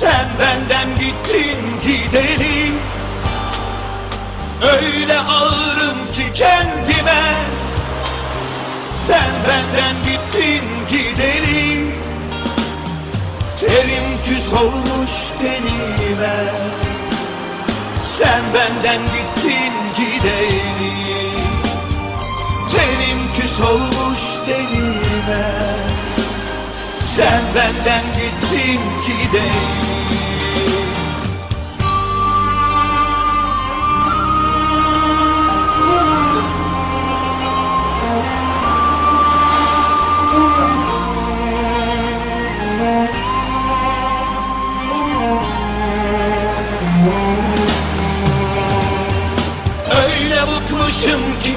Sen benden gittin gidelim. Öyle ağırım ki kendime. Sen benden gittin gidelim. Terim küs olmuş tenime. Sen benden gittin gidelim. Terim küs olmuş tenime. Sen benden gittin ki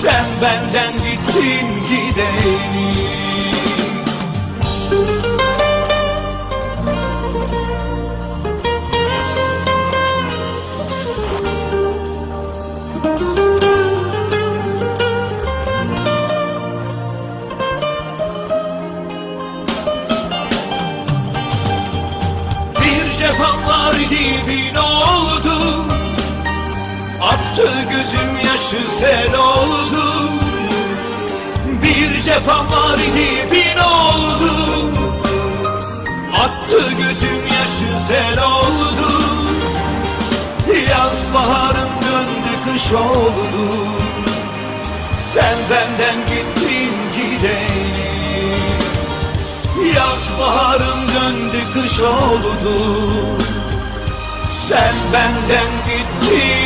Sen benden gittin cefam var gibi ne oldu Aktı gözüm yaşı sel oldu Bir cefam var gibi ne oldu? Attı gözüm yaşı sel oldu Yaz baharım döndü kış oldu. Sen benden gittin gideyim Yaz baharım döndü kış oldu. Sen benden gittin